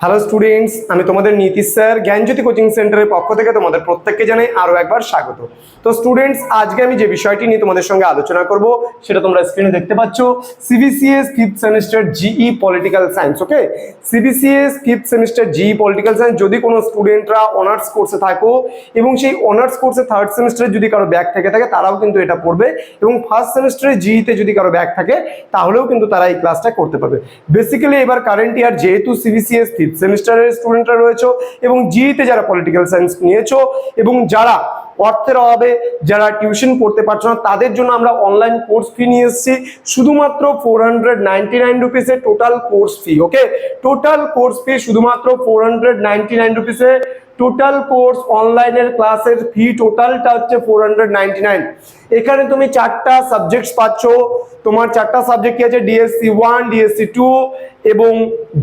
Hello students আমি তোমাদের Nitish sir, জ্ঞানজ্যোতি coaching সেন্টারের পক্ষ থেকে তোমাদের প্রত্যেককে জানাই আরও একবার স্বাগত। তো স্টুডেন্টস আজকে আমি যে বিষয়টি নিয়ে তোমাদের সঙ্গে আলোচনা করব, সেটা তোমরা স্ক্রিনে দেখতে পাচ্ছ। CBCS fifth semester GE political science okay CBCS fifth semester GE political science যদি কোনো স্টুডেন্টরা অনার্স কোর্সে থাকো, এবং সেই অনার্স কোর্সে থার্ড সেমিস্টারে যদি কারও ব্যাক থেকে থাকে, তারাও কিন্তু এটা পড়বে, এবং ফার্স্ট সেমিস্টারে জিইতে যদি কারও ব্যাক থাকে, তাহলেও কিন্তু তারা এই ক্লাসটা করতে পারবে। বেসিক্যালি এবার কারেন্ট ইয়ার যেহেতু সিবিসিএস ফিফথ সেমিস্টারের স্টুডেন্টরা রয়েছে এবং জিইতে যারা পলিটিক্যাল সায়েন্স নিয়েছো এবং যারা অর্থের অভাবে যারা টিউশন পড়তে পারছ না, তাদের জন্য আমরা অনলাইন কোর্স ফি নিয়ে এসেছি। শুধুমাত্র four hundred ninety nine রুপিসে total course fee okay total course fee শুধুমাত্র ফোর হান্ড্রেড নাইনটি নাইন রুপিসে টোটাল কোর্স অনলাইনের ক্লাসের ফি টোটালটা হচ্ছে ফোর এখানে তুমি চারটা সাবজেক্টস পাচ্ছ। তোমার চারটা সাবজেক্ট কি আছে? ডিএসসি ওয়ান ডিএসসি টু এবং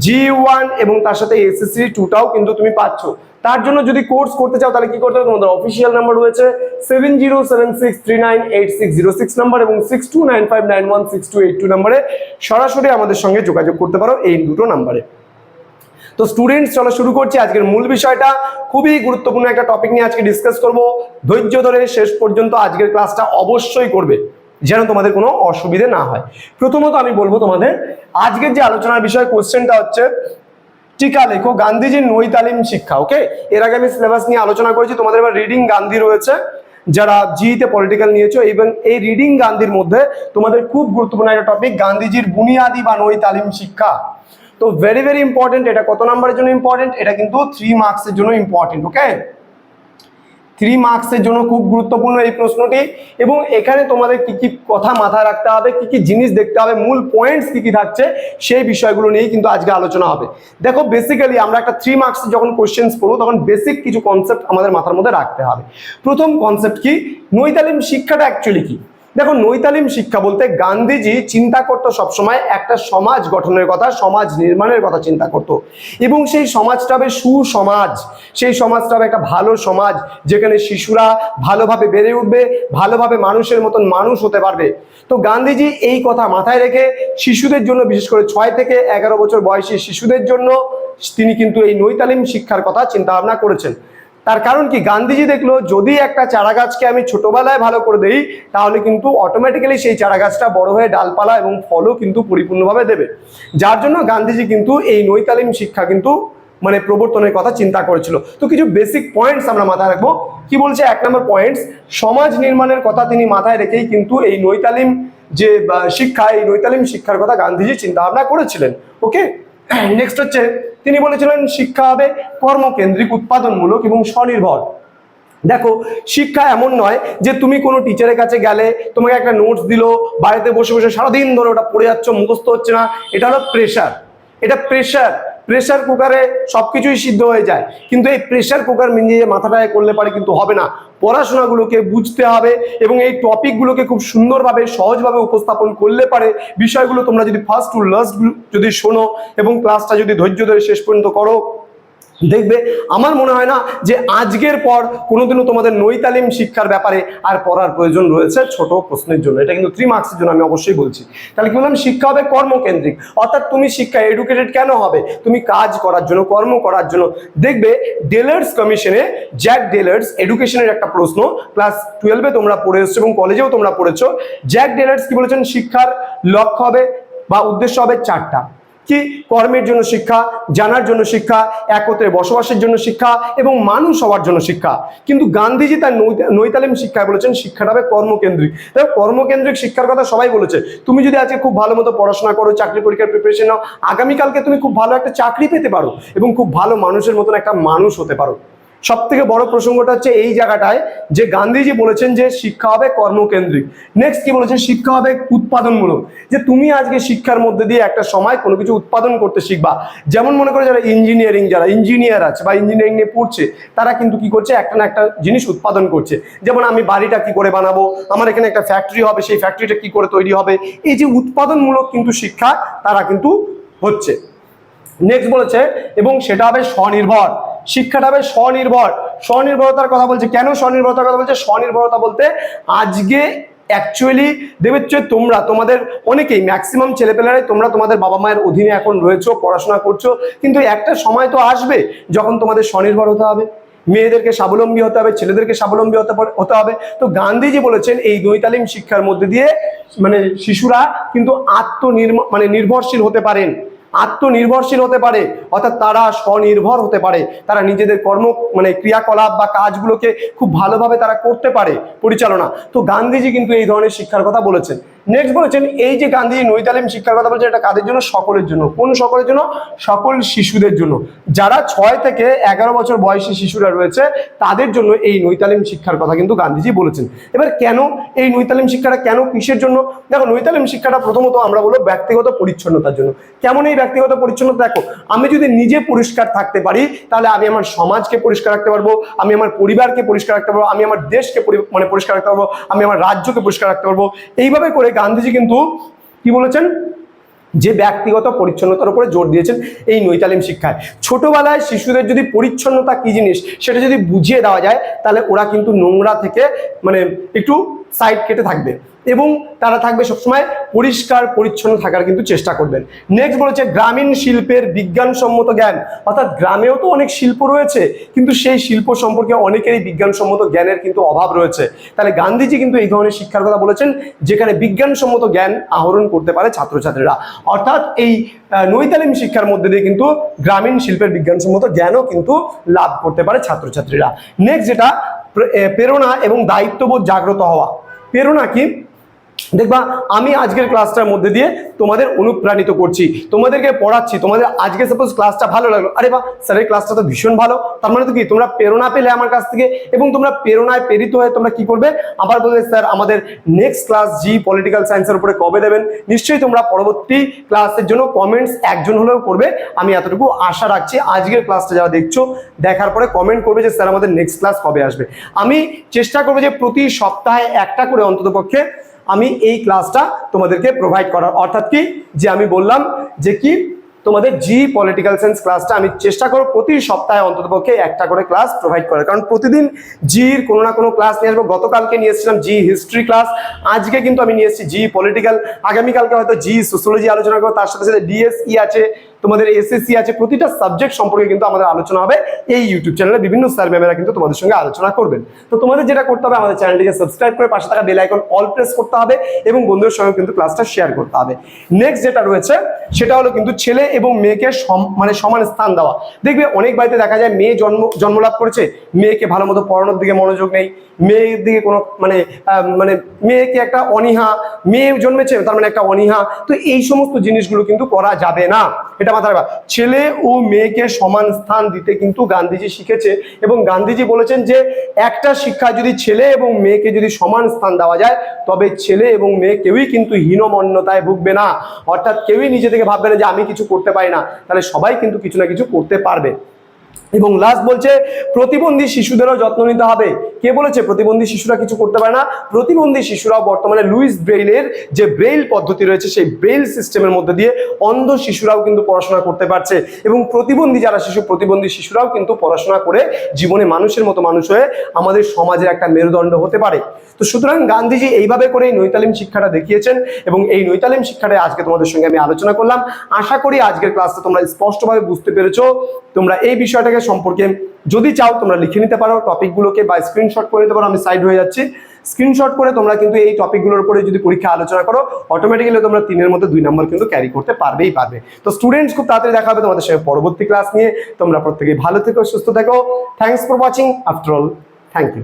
জি ওয়ান এবং তার সাথে এসএসসি টুটাও কিন্তু তুমি পাচ্ছ। তার জন্য যদি কোর্স করতে চাও তাহলে কি করতে হবে? তোমাদের অফিসিয়াল নাম্বার রয়েছে seven zero seven six three nine eight six zero six number এবং six two nine five nine one six two eight two নাম্বারে সরাসরি আমাদের সঙ্গে যোগাযোগ করতে পারো এই দুটো নাম্বারে তো স্টুডেন্টস চলো শুরু করছি আজকের মূল বিষয়টা। খুবই গুরুত্বপূর্ণ একটা টপিক নিয়ে আজকে ডিসকাস করব। ধৈর্য ধরে শেষ পর্যন্ত আজকের ক্লাসটা অবশ্যই করবে, যেন তোমাদের কোনো অসুবিধে না হয়। প্রথমত আমি বলব তোমাদের, আজকের যে আলোচনার বিষয় কোশ্চেনটা হচ্ছে, টিকা লেখো, গান্ধীজির নৈ তালিম শিক্ষা ওকে এর আগে আমি সিলেবাস নিয়ে আলোচনা করেছি, তোমাদের এবার রিডিং গান্ধী রয়েছে, যারা জিতে পলিটিক্যাল নিয়েছো, এবং এই রিডিং গান্ধীর মধ্যে তোমাদের খুব গুরুত্বপূর্ণ একটা টপিক গান্ধীজির বুনিয়াদি বা নৈ তালিম শিক্ষা। তো ভেরি ভেরি ইম্পর্টেন্ট এটা কত নাম্বারের জন্য ইম্পর্টেন্ট এটা কিন্তু থ্রি মার্কসের জন্য ইম্পর্টেন্ট ওকে থ্রি মার্কসের জন্য খুব গুরুত্বপূর্ণ এই প্রশ্নটি। এবং এখানে তোমাদের কি কি কথা মাথায় রাখতে হবে, কি কি জিনিস দেখতে হবে, মূল পয়েন্টস কি কি থাকছে, সেই বিষয়গুলো নিয়েই কিন্তু আজকে আলোচনা হবে। দেখো বেসিক্যালি আমরা একটা থ্রি মার্কস যখন কোশ্চেন্স পড়ব তখন বেসিক কিছু কনসেপ্ট আমাদের মাথার মধ্যে রাখতে হবে। প্রথম কনসেপ্ট কি? নৈতালিম শিক্ষাটা অ্যাকচুয়ালি কি? দেখো নৈতালিম শিক্ষা বলতে গান্ধীজি চিন্তা করতো সবসময় একটা সমাজ গঠনের কথা, সমাজ নির্মাণের কথা চিন্তা করতো। এবং সেই সমাজটা হবে সুসমাজ। সেই সমাজটা হবে একটা ভালো সমাজ, যেখানে শিশুরা ভালোভাবে বেড়ে উঠবে, ভালোভাবে মানুষের মতন মানুষ হতে পারবে। তো গান্ধীজি এই কথা মাথায় রেখে শিশুদের জন্য, বিশেষ করে ছয় থেকে এগারো বছর বয়সী শিশুদের জন্য তিনি কিন্তু এই নৈতালিম শিক্ষার কথা চিন্তা ভাবনা করেছেন। তার কারণ কি? গান্ধীজি দেখল, যদি একটা চারা গাছকে আমি ছোটবেলায় ভালো করে দেই, তাহলে কিন্তু অটোমেটিক্যালি সেই চারা গাছটা বড় হয়ে ডালপালা এবং ফলও কিন্তু পরিপূর্ণভাবে দেবে। যার জন্য গান্ধীজি কিন্তু এই নৈতালিম শিক্ষা কিন্তু মানে প্রবর্তনের কথা চিন্তা করেছিল। তো কিছু বেসিক পয়েন্টস আমরা মাথায় রাখব। কি বলছে? এক নম্বর পয়েন্টস সমাজ নির্মাণের কথা তিনি মাথায় রেখেই কিন্তু এই নৈতালিম যে শিক্ষা, এই নৈতালিম শিক্ষার কথা গান্ধীজি চিন্তা ভাবনা করেছিলেন। ওকে নেক্সট হচ্ছে তিনি বলেছিলেন, শিক্ষা হবে কর্মকেন্দ্রিক, উৎপাদনমূলক এবং স্বনির্ভর। দেখো, শিক্ষা এমন নয় যে তুমি কোনো টিচারের কাছে গেলে তোমাকে একটা নোটস দিল, বাড়িতে বসে বসে সারাদিন ধরে ওটা পড়ে যাচ্ছ, মুখস্থ হচ্ছে না। এটা হলো প্রেশার এটা প্রেশার প্রেশার কুকারে সব কিছুই সিদ্ধ হয়ে যায়। কিন্তু এই প্রেশার কুকার মিলিয়ে মাথাটায় করলে পারে কিন্তু হবে না। পড়াশোনাগুলোকে বুঝতে হবে এবং এই টপিকগুলোকে খুব সুন্দরভাবে, সহজভাবে উপস্থাপন করলে পারে। বিষয়গুলো তোমরা যদি ফার্স্ট টু লাস্ট যদি শোনো এবং ক্লাসটা যদি ধৈর্য ধরে শেষ পর্যন্ত করো। দেখবে, আমার মনে হয় না যে আজকের পর কোনোদিনও তোমাদের নৈতালিম শিক্ষার ব্যাপারে আর পড়ার প্রয়োজন রয়েছে ছোট প্রশ্নের জন্য। এটা কিন্তু থ্রি মার্কসের জন্য আমি অবশ্যই বলছি। তাহলে কি বললাম? শিক্ষা হবে কর্মকেন্দ্রিক। অর্থাৎ তুমি শিক্ষা এডুকেটেড কেন হবে? তুমি কাজ করার জন্য, কর্ম করার জন্য। দেখবে ডেলার্স কমিশনে জ্যাক ডেলার্স এডুকেশনের একটা প্রশ্ন ক্লাস টুয়েলভে তোমরা পড়ে এসছো এবং কলেজেও তোমরা পড়েছো। জ্যাক ডেলার্স কি বলেছেন? শিক্ষার লক্ষ্য হবে বা উদ্দেশ্য হবে চারটা। কি? কর্মের জন্য শিক্ষা, জানার জন্য শিক্ষা, একত্রে বসবাসের জন্য শিক্ষা এবং মানুষ হওয়ার জন্য শিক্ষা। কিন্তু গান্ধীজি তার নৈতালিম শিক্ষায় বলেছেন, শিক্ষাটা হবে কর্মকেন্দ্রিক। তাই কর্মকেন্দ্রিক শিক্ষার কথা সবাই বলেছে। তুমি যদি আজকে খুব ভালো মতো পড়াশোনা করো, চাকরি পরীক্ষার প্রিপারেশন নাও, আগামীকালকে তুমি খুব ভালো একটা চাকরি পেতে পারো এবং খুব ভালো মানুষের মতন একটা মানুষ হতে পারো। সব থেকে বড় প্রসঙ্গটা হচ্ছে এই জায়গাটায় যে গান্ধীজি বলেছেন যে শিক্ষা হবে কর্মকেন্দ্রিক। নেক্সট কি বলেছেন? শিক্ষা হবে উৎপাদনমূলক। যে তুমি আজকে শিক্ষার মধ্যে দিয়ে একটা সময় কোনো কিছু উৎপাদন করতে শিখবা। যেমন মনে করো যারা ইঞ্জিনিয়ারিং যারা ইঞ্জিনিয়ার আছে বা ইঞ্জিনিয়ারিং নিয়ে পড়ছে, তারা কিন্তু কি করছে? একটা না একটা জিনিস উৎপাদন করছে। যেমন আমি বাড়িটা কি করে বানাবো? আমার এখানে একটা ফ্যাক্টরি হবে, সেই ফ্যাক্টরিটা কি করে তৈরি হবে? এই যে উৎপাদনমূলক কিন্তু শিক্ষা তারা কিন্তু হচ্ছে। নেক্সট বলেছে, এবং সেটা হবে স্বনির্ভর। শিক্ষাটা হবে স্বনির্ভর। স্বনির্ভরতার কথা বলছে কেন স্বনির্ভরতার কথা বলছে? স্বনির্ভরতা বলতে আজকে অ্যাকচুয়ালি যে তোমরা, তোমাদের অনেকেই ম্যাক্সিমাম ছেলেপেলেরাই তোমরা তোমাদের বাবা মায়ের অধীনে এখন রয়েছো, পড়াশোনা করছ, কিন্তু একটা সময় তো আসবে যখন তোমাদের স্বনির্ভর হতে হবে। মেয়েদেরকে স্বাবলম্বী হতে হবে, ছেলেদেরকে স্বাবলম্বী হতে হতে হবে। তো গান্ধীজি বলেছেন, এই নৈতালিম শিক্ষার মধ্যে দিয়ে মানে শিশুরা কিন্তু আত্মনির্ম মানে নির্ভরশীল হতে পারেন। আত্মনির্ভরশীল হতে পারে, অর্থাৎ তারা স্বনির্ভর হতে পারে, তারা নিজেদের কর্ম মানে ক্রিয়াকলাপ বা কাজগুলোকে খুব ভালোভাবে তারা করতে পারে, পরিচালনা। তো গান্ধীজি কিন্তু এই ধরনের শিক্ষার কথা বলেছেন। নেক্সট বলেছেন, এই যে গান্ধীজি নৈতালিম শিক্ষার কথা বলেছেন, এটা কাদের জন্য? সকলের জন্য। কোন সকলের জন্য? সকল শিশুদের জন্য। যারা ছয় থেকে এগারো বছর বয়সী শিশুরা রয়েছে, তাদের জন্য এই নৈতালিম শিক্ষার কথা কিন্তু গান্ধীজি বলেছেন। এবার কেন এই নৈতালিম শিক্ষাটা কেন কিসের জন্য? দেখো নৈতালিম শিক্ষাটা প্রথমত আমরা বলব ব্যক্তিগত পরিচ্ছন্নতার জন্য। কেমন এই ব্যক্তিগত পরিচ্ছন্নতা? দেখো, আমি যদি নিজে পরিষ্কার থাকতে পারি, তাহলে আমি আমার সমাজকে পরিষ্কার রাখতে পারব, আমি আমার পরিবারকে পরিষ্কার রাখতে পারব, আমি আমার দেশকে মানে পরিষ্কার রাখতে পারব, আমি আমার রাজ্যকে পরিষ্কার রাখতে পারব। এইভাবে করে গান্ধীজি কিন্তু কি বলেছেন? যে ব্যক্তিগত পরিচ্ছন্নতার উপরে জোর দিয়েছেন এই নৈতালিম শিক্ষায়। ছোটবেলায় শিশুদের যদি পরিচ্ছন্নতা কি জিনিস সেটা যদি বুঝিয়ে দেওয়া যায়, তাহলে ওরা কিন্তু নোংরা থেকে মানে একটু সাইড কেটে থাকবে এবং তারা থাকবে সবসময় পরিষ্কার, পরিচ্ছন্ন থাকার কিন্তু চেষ্টা করবেন। নেক্সট বলেছে গ্রামীণ শিল্পের বিজ্ঞানসম্মত জ্ঞান। অর্থাৎ গ্রামেও তো অনেক শিল্প রয়েছে, কিন্তু সেই শিল্প সম্পর্কে অনেকেরই বিজ্ঞানসম্মত জ্ঞানের কিন্তু অভাব রয়েছে। তাহলে গান্ধীজি কিন্তু এই ধরনের শিক্ষার কথা বলেছেন, যেখানে বিজ্ঞানসম্মত জ্ঞান আহরণ করতে পারে ছাত্রছাত্রীরা। অর্থাৎ এই নৈতালিম শিক্ষার মধ্যে দিয়ে কিন্তু গ্রামীণ শিল্পের বিজ্ঞানসম্মত জ্ঞানও কিন্তু লাভ করতে পারে ছাত্রছাত্রীরা। নেক্সট যেটা প্রেরণা এবং দায়িত্ববোধ জাগ্রত হওয়া। প্রেরণা কি? দেখবা, আমি আজকের ক্লাসটার মধ্যে দিয়ে তোমাদের অনুপ্রাণিত করছি। তোমাদেরকে পড়াচ্ছি, তোমাদের আজকে সাপোজ ক্লাসটা ভালো লাগল। আরে বা স্যারের ক্লাসটা তো ভীষণ ভালো। তার মানে তো কি, তোমরা প্রেরণা পেলে আমার কাছ থেকে এবং তোমরা প্রেরণায় প্রেরিত হয়ে তোমরা কি করবে? আবার বলবে স্যার আমাদের নেক্সট ক্লাস জি পলিটিক্যাল সায়েন্সের উপরে কবে দেবেন? নিশ্চয়ই তোমরা পরবর্তী ক্লাসের জন্য কমেন্টস একজন হলেও করবে। আমি এতটুকু আশা রাখছি, আজকের ক্লাসটা যারা দেখছ, দেখার পরে কমেন্ট করবে যে স্যার আমাদের নেক্সট ক্লাস কবে আসবে? আমি চেষ্টা করব যে প্রতি সপ্তাহে একটা করে অন্ততপক্ষে আমি এই ক্লাসটা তোমাদেরকে প্রোভাইড করার। অর্থাৎ কি? যে আমি বললাম যে কি? তোমাদের জি পলিটিক্যাল সায়েন্স ক্লাসটা আমি চেষ্টা করব প্রতি সপ্তাহে অন্ততপক্ষে একটা করে ক্লাস প্রোভাইড করার। কারণ প্রতিদিন জির কোনো না কোনো ক্লাস নিয়ে আসব। গতকালকে নিয়ে এসেছিলাম জি হিস্ট্রি ক্লাস আজকে কিন্তু আমি নিয়ে এসেছি জি পলিটিক্যাল আগামীকালকে হয়তো জি সোশ্যোলজি আলোচনা করব। তার সাথে সাথে ডিএসই আছে, তোমাদের এসএসসি আছে। প্রতিটা সাবজেক্ট সম্পর্কে কিন্তু আমাদের আলোচনা হবে এই ইউটিউব চ্যানেলে বিভিন্ন স্যার ম্যামেরা কিন্তু তোমাদের সঙ্গে আলোচনা করবেন। তো তোমাদের যেটা করতে হবে, আমাদের চ্যানেলটিকে সাবস্ক্রাইব করে পাশে থাকা বেল আইকন অল প্রেস করতে হবে এবং বন্ধুদের সঙ্গে কিন্তু ক্লাসটা শেয়ার করতে হবে। নেক্সট যেটা রয়েছে, সেটা হলো কিন্তু ছেলে এবং মেয়েকে মানে সমান স্থান দেওয়া। দেখবে অনেক বাড়িতে দেখা যায় মেয়ে জন্ম জন্মলাভ করেছে, মেয়েকে ভালো মতো পড়ানোর দিকে মনোযোগ নেই, মেয়ের দিকে কোনো মানে মানে মেয়েকে একটা অনীহা, মেয়ে জন্মেছে তার মানে একটা অনীহা, তো এই সমস্ত জিনিসগুলো কিন্তু করা যাবে না। এটা মাথায় রাখবা। ছেলে ও মেয়েকে সমান স্থান দিতে কিন্তু গান্ধীজি শিখেছে এবং গান্ধীজি বলেছেন যে, একটা শিক্ষা যদি ছেলে এবং মেয়েকে যদি সমান স্থান দেওয়া যায়, তবে ছেলে এবং মেয়ে কেউই কিন্তু হীনমন্যতায় ভুগবে না। অর্থাৎ কেউই নিজে থেকে ভাববে না যে, আমি কিছু করতে পারি না। তাহলে সবাই কিন্তু কিছু না কিছু করতে পারবে। এবং লাস্ট বলছে, প্রতিবন্ধী শিশুদেরও যত্ন নিতে হবে। কে বলেছে প্রতিবন্ধী শিশুরা কিছু করতে পারে না? প্রতিবন্ধী শিশুরাও বর্তমানে লুইস ব্রেইলের যে ব্রেইল পদ্ধতি রয়েছে, সেই ব্রেইল সিস্টেমের মধ্যে দিয়ে অন্ধ শিশুরাও কিন্তু পড়াশোনা করতে পারছে। এবং প্রতিবন্ধী যারা শিশু, প্রতিবন্ধী শিশুরাও কিন্তু পড়াশোনা করে জীবনে মানুষের মতো মানুষ হয়ে আমাদের সমাজের একটা মেরুদণ্ড হতে পারে। তো সুতরাং গান্ধীজি এইভাবে করে এই নৈতালিম শিক্ষাটা দেখিয়েছেন এবং এই নৈতালিম শিক্ষাটা আজকে তোমাদের সঙ্গে আমি আলোচনা করলাম। আশা করি আজকের ক্লাসটা তোমরা স্পষ্টভাবে বুঝতে পেরেছ। তোমরা এই বিষয়টাকে সম্পর্কে যদি চাও তোমরা লিখে নিতে পারো, টপিকগুলোকে বা স্ক্রিনশট করে নিতে পারো, আমি সাইড হয়ে যাচ্ছি। স্ক্রিনশট করে তোমরা কিন্তু এই টপিকগুলোর উপরে যদি পরীক্ষা আলোচনা করো অটোমেটিক্যালি তোমরা তিনের মধ্যে দুই নম্বর কিন্তু ক্যারি করতে পারবেই পারবে। তো স্টুডেন্টস খুব তাড়াতাড়ি দেখা হবে তোমাদের সঙ্গে পরবর্তী ক্লাস নিয়ে। তোমরা প্রত্যেকে ভালো থেকো, সুস্থ থেকো। Thanks for watching after all thank you